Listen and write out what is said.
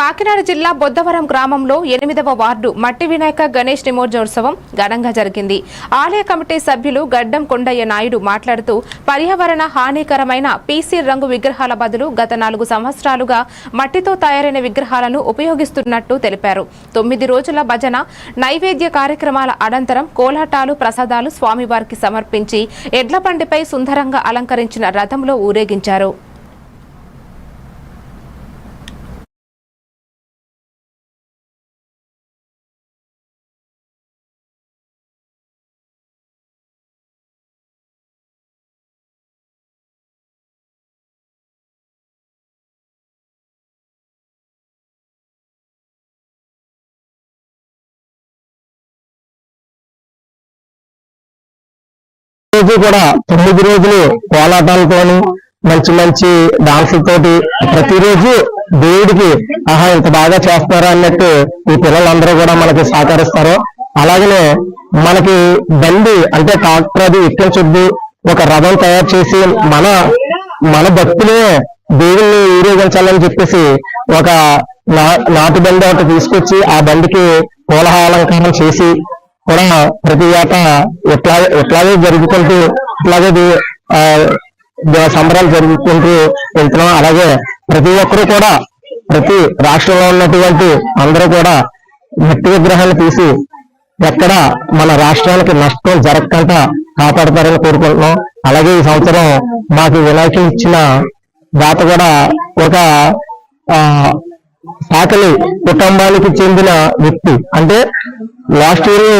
కాకినాడ జిల్లా బొద్దవరం గ్రామంలో ఎనిమిదవ వార్డు మట్టి వినాయక గణేష్ నిమజ్జనోత్సవం ఘనంగా జరిగింది. ఆలయ కమిటీ సభ్యులు గడ్డం కొండయ్య నాయుడు మాట్లాడుతూ పర్యావరణ హానికరమైన పీసీ రంగు విగ్రహాల బదులు గత నాలుగు సంవత్సరాలుగా మట్టితో తయారైన విగ్రహాలను ఉపయోగిస్తున్నట్టు తెలిపారు. తొమ్మిది రోజుల భజన నైవేద్య కార్యక్రమాల అనంతరం కోలాటాలు ప్రసాదాలు స్వామివారికి సమర్పించి ఎడ్లబండిపై సుందరంగా అలంకరించిన రథంలో ఊరేగించారు. రోజు కూడా తొమ్మిది రోజులు కోలాటాలతోని మంచి మంచి డాన్సులతోటి ప్రతిరోజు దేవుడికి ఆహా ఇంత బాగా చేస్తారా అన్నట్టు ఈ పిల్లలందరూ కూడా మనకి సహకరిస్తారు. అలాగనే మనకి బండి అంటే ట్రాక్టర్ అది ఎక్కించొద్దు ఒక రథం తయారు చేసి మన మన భక్తులే దేవుణ్ణి ఊరేగించాలని చెప్పేసి ఒక నా- నాటు బండి ఒకటి తీసుకొచ్చి ఆ బండికి కోలహాలంకరణ చేసి కూడా ప్రతి ఏటా ఎట్లా ఎట్లాగే జరుగుతుంటూ ఇట్లాగే ఆ, సంబరాలు జరుగుతుంటూ వెళ్తున్నాం. అలాగే ప్రతి ఒక్కరూ కూడా ప్రతి రాష్ట్రంలో ఉన్నటువంటి అందరూ కూడా మట్టి విగ్రహాలు తీసి ఎక్కడ మన రాష్ట్రానికి నష్టం జరగకుండా కాపాడతారని కోరుకుంటున్నాం. అలాగే ఈ సంవత్సరం మాకు వినాయకుడు ఇచ్చిన దాత కూడా ఒక సాకలి కుటుంబానికి చెందిన వ్యక్తి. అంటే లాస్ట్ ఇయర్